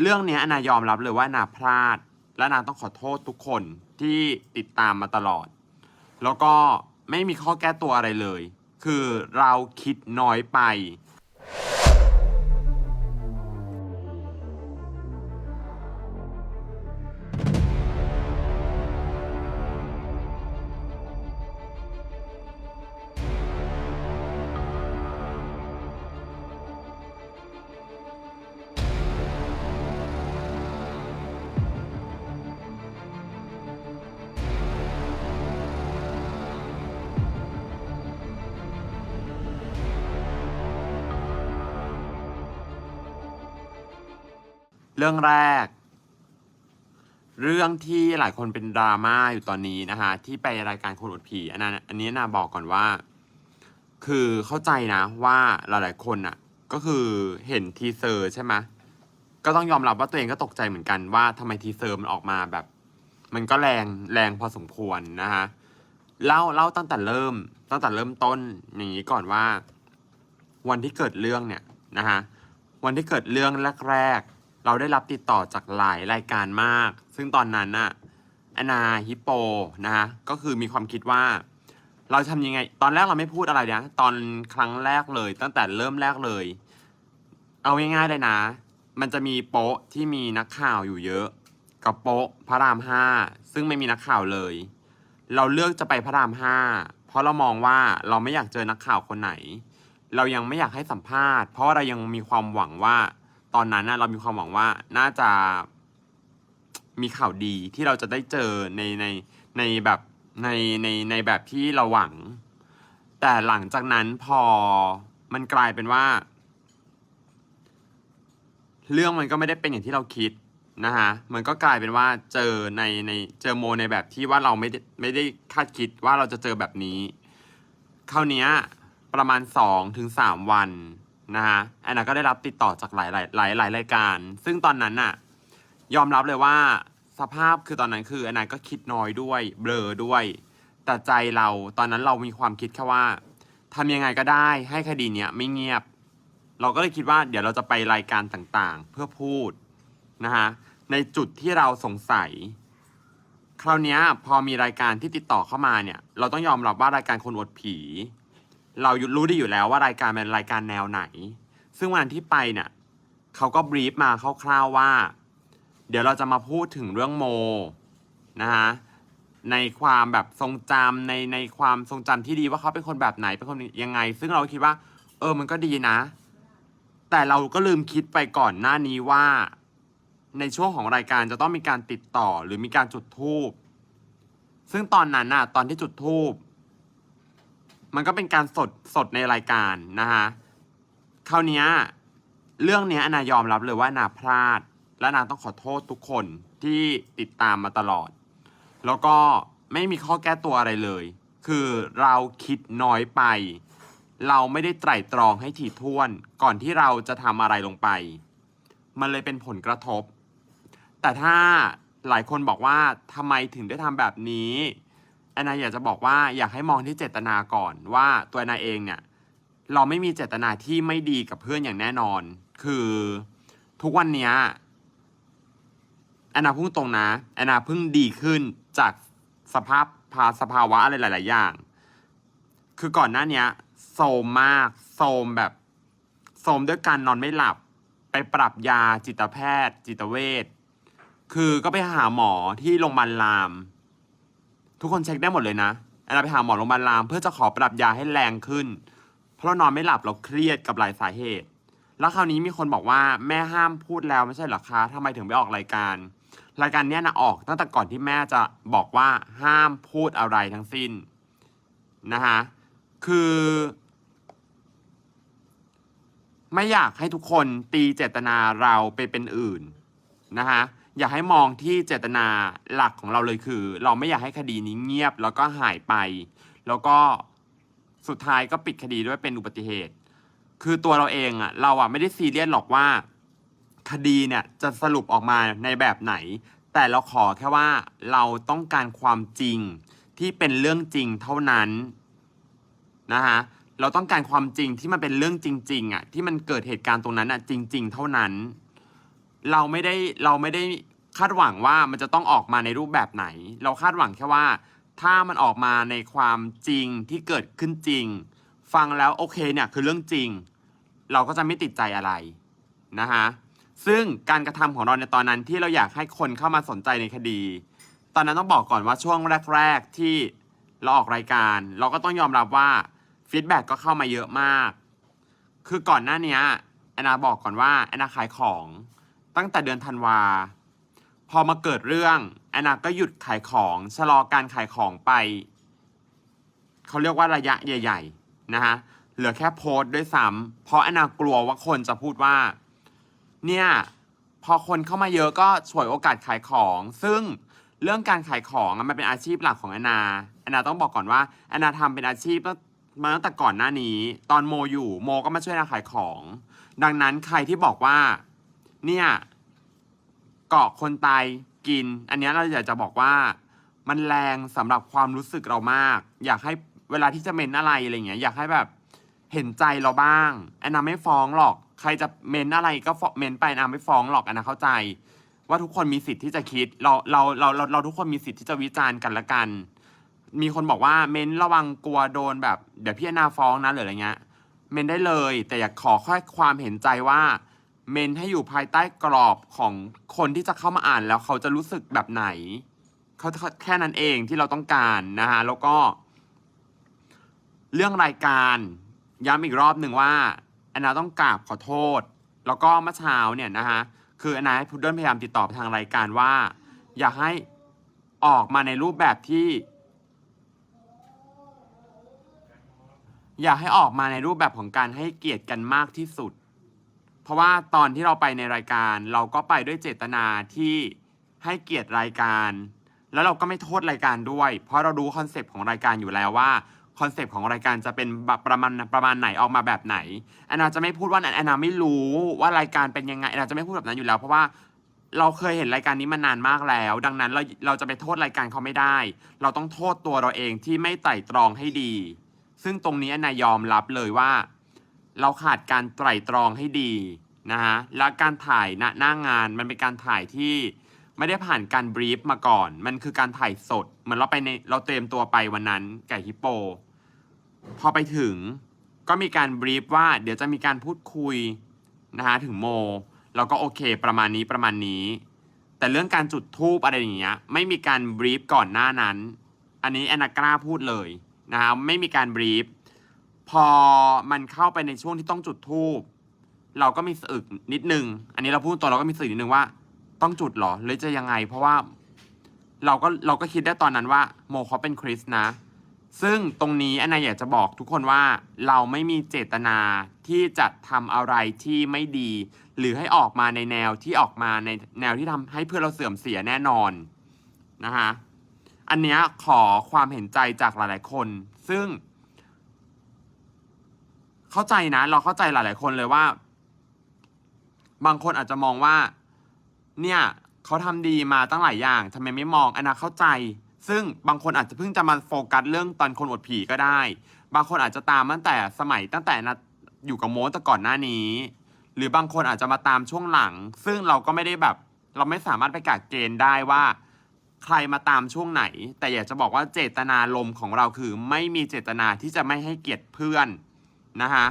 เรื่องเนี้ยอนายอมรับเลยว่านาพลาด และนาต้องขอโทษทุกคนที่ติดตามมาตลอด แล้วก็ไม่มีข้อแก้ตัวอะไรเลย คือเราคิดน้อยไป เรื่องแรก เรื่องที่หลายคนเป็นดราม่าอยู่ตอนนี้นะคะที่ไปรายการคนอดผีอันนั้นอันนี้นาบอกก่อนว่า คือเข้าใจนะว่าหลายๆคนอะ ก็คือเห็นทีเซอร์ใช่ไหมก็ต้องยอมรับว่าตัวเองก็ตกใจเหมือนกันว่าทำไมทีเซอร์มันออกมาแบบ มันก็แรงแรงพอสมควรนะคะเล่าเล่าตั้งแต่เริ่ม ตั้งแต่เริ่มต้นอย่างนี้ก่อนว่า วันที่เกิดเรื่องเนี่ยนะคะวันที่เกิดเรื่องแรกๆ เราได้รับติดต่อจากหลายรายการมาก ซึ่งตอนนั้นน่ะแอนนาฮิปโปนะคะก็คือมีความคิดว่า เราทำยังไง ตอนแรกเราไม่พูดอะไรนะตอนครั้งแรกเลย ตั้งแต่เริ่มแรกเลย เอาง่ายๆเลยนะ มันจะมีโป๊ะที่มีนักข่าวอยู่เยอะ กับโป๊ะพระรามห้าซึ่งไม่มีนักข่าวเลย เราเลือกจะไปพระรามห้าเพราะเรามองว่าเราไม่อยากเจอนักข่าวคนไหน เรายังไม่อยากให้สัมภาษณ์ เพราะเรายังมีความหวังว่า ตอนนั้นนะเรามีความหวังว่าน่าจะมีข่าวดีที่เราจะได้เจอในในในแบบในในในแบบที่เราหวัง แต่หลังจากนั้นพอมันกลายเป็นว่า เรื่องมันก็ไม่ได้เป็นอย่างที่เราคิดนะฮะมันก็กลายเป็นว่าเจอในในเจอโมในแบบที่ว่าเราไม่ได้ไม่ได้คาดคิดว่าเราจะเจอแบบนี้ คราวนี้ประมาณสองถึงสามวัน นะฮะแอนนาก็ได้รับติดต่อจากหลายหลายหลายหลายรายการ ซึ่งตอนนั้นน่ะยอมรับเลยว่าสภาพคือตอนนั้นคือแอนนาก็คิดน้อยด้วยเบลอด้วย แต่ใจเราตอนนั้นเรามีความคิดแค่ว่าทำยังไงก็ได้ให้คดีเนี้ยไม่เงียบ เราก็เลยคิดว่าเดี๋ยวเราจะไปรายการต่างๆ เพื่อพูดนะฮะในจุดที่เราสงสัย คราวนี้พอมีรายการที่ติดต่อเข้ามาเนี่ย เราต้องยอมรับว่ารายการคนอวดผี เรารู้ไดีอยู่แล้วว่ารายการเป็นรายการแนวไหน ซึ่งวันที่ไปเนี่ยเขาก็บรีฟมาคร่าวๆว่า เดี๋ยวเราจะมาพูดถึงเรื่องโมนะฮะในความแบบทรงจำในในความทรงจำที่ดีว่าเขาเป็นคนแบบไหนเป็นคนยังไง ซึ่งเราคิดว่า เออมันก็ดีนะ แต่เราก็ลืมคิดไปก่อนหน้านี้ว่า ในช่วงของรายการจะต้องมีการติดต่อหรือมีการจุดธูปซึ่งตอนนั้นน่ะ ตอนที่จุดธูป มันก็เป็นการสดสดในรายการนะฮะคราวนี้เรื่องนี้อนายอมรับเลยว่านาพลาด และนาต้องขอโทษทุกคนที่ติดตามมาตลอด แล้วก็ไม่มีข้อแก้ตัวอะไรเลย คือเราคิดน้อยไป เราไม่ได้ไตร่ตรองให้ถี่ถ้วน ก่อนที่เราจะทำอะไรลงไป มันเลยเป็นผลกระทบ แต่ถ้าหลายคนบอกว่าทำไมถึงได้ทำแบบนี้ แอนนาอยากจะบอกว่าอยากให้มองที่เจตนาก่อนว่าตัวแอนนาเองเนี่ยเราไม่มีเจตนาที่ไม่ดีกับเพื่อนอย่างแน่นอน คือทุกวันเนี้ยแอนนาพุ่งตรงนะแอนนาเพิ่งดีขึ้นจากสภาพภาสภาวะอะไรหลาย ๆ อย่าง คือก่อนหน้านี้โซมมากโซมแบบโซมด้วยการนอนไม่หลับ ไปปรับยาจิตแพทย์ จิตเวชคือก็ไปหาหมอที่โรงพยาบาลราม ทุกคนเช็คได้หมดเลยนะแอนนาไปหาหมอโรงพยาบาลรามเพื่อจะขอปรับยาให้แรงขึ้น เพราะเรานอนไม่หลับเราเครียดกับหลายสาเหตุ แล้วคราวนี้มีคนบอกว่าแม่ห้ามพูดแล้วไม่ใช่เหรอคะทำไมถึงไปออกรายการ รายการเนี้ยนะออกตั้งแต่ก่อนที่แม่จะบอกว่าห้ามพูดอะไรทั้งสิ้นนะฮะคือ ไม่อยากให้ทุกคนตีเจตนาเราไปเป็นอื่นนะฮะ อยากให้มองที่เจตนาหลักของเราเลยคือ เราไม่อยากให้คดีนี้เงียบแล้วก็หายไป แล้วก็สุดท้ายก็ปิดคดีด้วยเป็นอุบัติเหตุ คือตัวเราเองอะเราอะไม่ได้ซีเรียสหรอกว่า คดีเนี่ยจะสรุปออกมาในแบบไหน แต่เราขอแค่ว่าเราต้องการความจริงที่เป็นเรื่องจริงเท่านั้นนะฮะเราต้องการความจริงที่มันเป็นเรื่องจริง ๆอะที่มันเกิดเหตุการณ์ตรงนั้นอะจริง ๆ เท่านั้น เราไม่ได้เราไม่ได้ คาดหวังว่ามันจะต้องออกมาในรูปแบบไหน เราคาดหวังแค่ว่า ถ้ามันออกมาในความจริงที่เกิดขึ้นจริง ฟังแล้วโอเคเนี่ยคือเรื่องจริง เราก็จะไม่ติดใจอะไรนะฮะซึ่งการกระทำของเราในตอนนั้นที่เราอยากให้คนเข้ามาสนใจในคดี ตอนนั้นต้องบอกก่อนว่าช่วงแรก ๆที่เราออกรายการ เราก็ต้องยอมรับว่าฟีดแบ็กก็เข้ามาเยอะมาก คือก่อนหน้านี้แอนนาบอกก่อนว่าแอนนาขายของตั้งแต่เดือนธันวา พอมาเกิดเรื่องแอนนาก็หยุดขายของชะลอการขายของไป เขาเรียกว่าระยะใหญ่ ๆ นะฮะ เหลือแค่โพสต์ด้วยซ้ำเพราะแอนนากลัวว่าคนจะพูดว่า เนี่ย พอคนเข้ามาเยอะก็ฉวยโอกาสขายของ ซึ่งเรื่องการขายของมันเป็นอาชีพหลักของแอนนาแอนนาต้องบอกก่อนว่าแอนนาทำเป็นอาชีพมาตั้งแต่ก่อนหน้านี้ ตอนโมอยู่โมก็มาช่วยอนาขายของ ดังนั้นใครที่บอกว่า เนี่ย กาะคนตายกิน อันนี้เราอยากจะบอกว่ามันแรงสำหรับความรู้สึกเรามาก อยากให้เวลาที่จะเมนอะไรอะไรเงี้ยอยากให้แบบเห็นใจเราบ้างแอนนาไม่ฟ้องหรอก ใครจะเมนอะไรก็เมนไปแอนนาไม่ฟ้องหรอกแอนนาเข้าใจ ว่าทุกคนมีสิทธิ์ที่จะคิดเราเราเราเราเราทุกคนมีสิทธิ์ที่จะวิจารณ์กันละกัน มีคนบอกว่าเมนระวังกลัวโดนแบบเดี๋ยวพี่แอนนาฟ้องนะหรืออะไรเงี้ย เมนได้เลย แต่อยากขอค่อยความเห็นใจว่า เมนให้อยู่ภายใต้กรอบของคนที่จะเข้ามาอ่านแล้วเขาจะรู้สึกแบบไหนเขาแค่นั้นเองที่เราต้องการนะฮะแล้วก็ เรื่องรายการย้ำอีกรอบหนึ่งว่าแอนนาต้องกราบขอโทษ แล้วก็เมื่อเช้าเนี่ยนะฮะคือแอนนาให้พุดเดิ้ลพยายามติดต่อทางรายการว่า อยากให้ออกมาในรูปแบบที่ อยากให้ออกมาในรูปแบบของการให้เกียรติกันมากที่สุด เพราะว่าตอนที่เราไปในรายการ เราก็ไปด้วยเจตนาที่ให้เกียรติรายการ แล้วเราก็ไม่โทษรายการด้วย เพราะเรารู้คอนเซปต์ของรายการอยู่แล้วว่าคอนเซปต์ของรายการจะเป็นแบบประมาณประมาณไหนออกมาแบบไหนแอนนาจะไม่พูดว่าแอนนาไม่รู้ว่ารายการเป็นยังไงแอนนาจะไม่พูดแบบนั้นอยู่แล้ว เพราะว่าเราเคยเห็นรายการนี้มานานมากแล้ว ดังนั้นเราเราจะไปโทษรายการเขาไม่ได้ เราต้องโทษตัวเราเองที่ไม่ไต่ตรองให้ดี ซึ่งตรงนี้แอนนายอมรับเลยว่า เราขาดการไตร่ตรองให้ดีนะฮะและการถ่ายณหน้างานมันเป็นการถ่ายที่ไม่ได้ผ่านการบรีฟมาก่อน มันคือการถ่ายสด เหมือนเราไปในเราเตรียมตัวไปวันนั้นไก่ฮิปโป พอไปถึงก็มีการบรีฟว่าเดี๋ยวจะมีการพูดคุยนะฮะถึงโม เราก็โอเคประมาณนี้ประมาณนี้ แต่เรื่องการจุดทูปอะไรอย่างเงี้ยไม่มีการบรีฟก่อนหน้านั้น อันนี้แอนนากล้าพูดเลยนะฮะไม่มีการบรีฟ พอมันเข้าไปในช่วงที่ต้องจุดธูปเราก็มีสะอึกนิดนึง อันนี้เราพูดตัวเราก็มีสะอึกนิดนึงว่า ต้องจุดเหรอหรือจะยังไง เพราะว่าเราก็เราก็คิดได้ตอนนั้นว่า โมเขาเป็นคริสนะ ซึ่งตรงนี้อันนายอยากจะบอกทุกคนว่าเราไม่มีเจตนาที่จะทำอะไรที่ไม่ดี หรือให้ออกมาในแนวที่ออกมาในแนวที่ทำให้เพื่อนเราเสื่อมเสียแน่นอนนะคะอันเนี้ยขอความเห็นใจจากหลายๆคน ซึ่ง เข้าใจนะ เราเข้าใจหลาย ๆ คนเลยว่า บางคนอาจจะมองว่า เนี่ยเขาทำดีมาตั้งหลายอย่างทำไมไม่มองอันนาเข้าใจ ซึ่งบางคนอาจจะเพิ่งจะมาโฟกัสเรื่องตอนคนอดผีก็ได้ บางคนอาจจะตามตั้งแต่สมัยตั้งแต่นะอยู่กับโม้แต่ก่อนหน้านี้ หรือบางคนอาจจะมาตามช่วงหลัง ซึ่งเราก็ไม่ได้แบบ เราไม่สามารถไปกัดเกณฑ์ได้ว่า ใครมาตามช่วงไหน แต่อยากจะบอกว่าเจตนาลมของเราคือ ไม่มีเจตนาที่จะไม่ให้เกียรติเพื่อน นะคะ